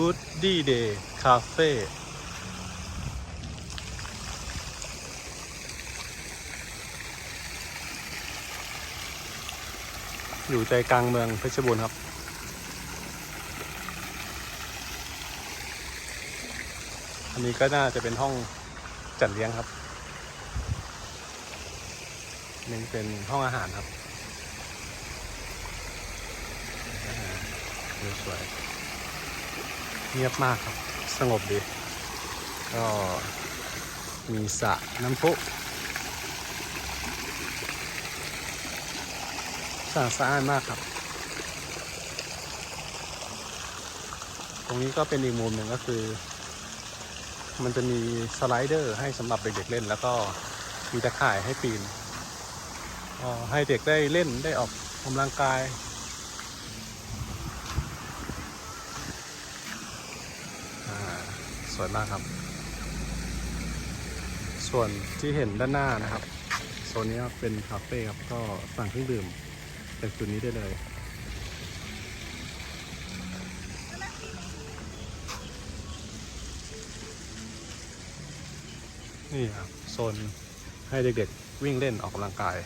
Goody Day Cafe อยู่ใจกลางเมืองเพชรบูรณ์ครับ อันนี้ก็น่าจะเป็นห้องจัดเลี้ยงครับนี่เป็นห้องอาหารครับสวย เงียบมากครับ สงบดี ก็มีสระน้ำพุสะอาดสะอาดมากครับ ตรงนี้ก็เป็นอีกมุมหนึ่งก็คือ มันจะมีสไลเดอร์ให้สำหรับเด็กๆเล่น แล้วก็มีตะข่ายให้ปีนให้เด็กได้เล่นได้ออกกำลังกาย อ่า สวยมากครับ ส่วนที่เห็นด้านหน้านะครับ โซนนี้เป็นคาเฟ่ครับ ก็สั่งเครื่องดื่มจากจุดนี้ได้เลย นี่ครับ โซนให้เด็กๆวิ่งเล่นออกกำลังกาย